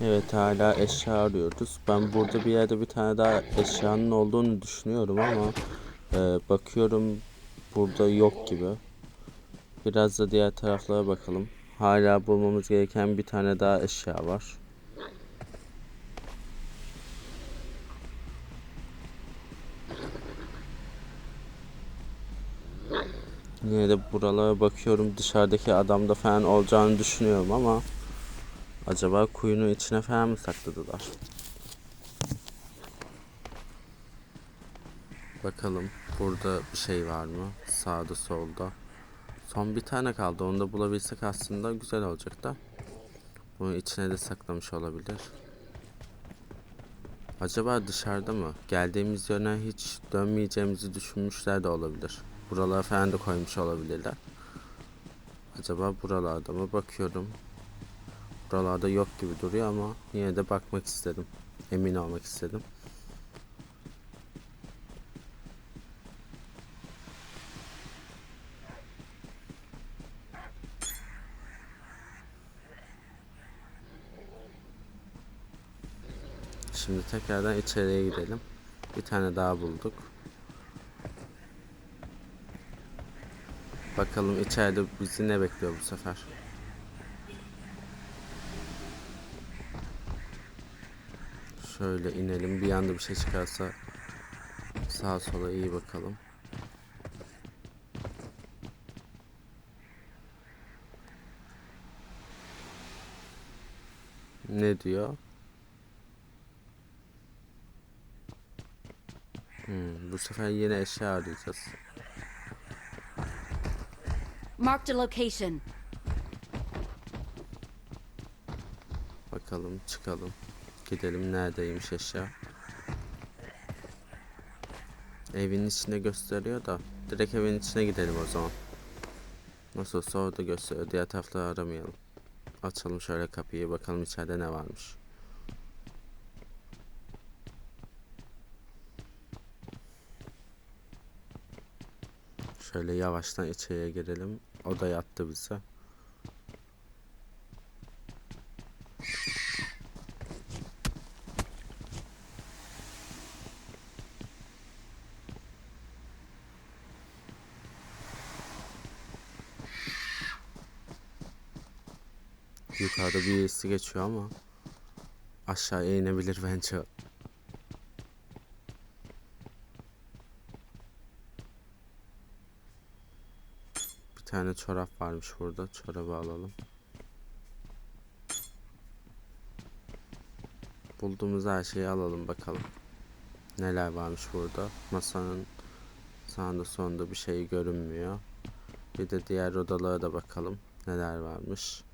Evet hala eşya arıyoruz. Ben burada bir yerde bir tane daha eşyanın olduğunu düşünüyorum ama e, bakıyorum burada yok gibi. Biraz da diğer taraflara bakalım. Hala bulmamız gereken bir tane daha eşya var. Yine de buralara bakıyorum dışarıdaki adamda falan olacağını düşünüyorum ama acaba kuyunun içine falan mı sakladılar? Bakalım burada bir şey var mı? Sağda solda. Son bir tane kaldı. Onu da bulabilsek aslında güzel olacak da. Bunun içine de saklamış olabilir. Acaba dışarıda mı? Geldiğimiz yöne hiç dönmeyeceğimizi düşünmüşler de olabilir. Buralara falan da koymuş olabilirler. Acaba buralarda mı? Bakıyorum. Buralarda yok gibi duruyor ama yine de bakmak istedim. Emin olmak istedim. Şimdi tekrardan içeriye gidelim. Bir tane daha bulduk. Bakalım içeride bizi ne bekliyor bu sefer. Şöyle inelim. Bir anda bir şey çıkarsa sağa sola iyi bakalım. Ne diyor? Hmm, bu sefer yine eşya arayacağız. Marked a location. Bakalım çıkalım. Gidelim neredeymiş eşya. Evin içinde gösteriyor da direkt evin içine gidelim o zaman. Nasıl olsa orada gösteriyor. Diğer tarafları aramayalım. Açalım şöyle kapıyı bakalım içeride ne varmış. Şöyle yavaştan içeriye girelim. O da yattı bize. Yukarıda bir birisi geçiyor ama aşağıya inebilir bence. Bir tane çorap varmış burada. Çorabı alalım. Bulduğumuz her şeyi alalım bakalım. Neler varmış burada. Masanın sağında sonunda bir şey görünmüyor. Bir de diğer odalara da bakalım. Neler varmış.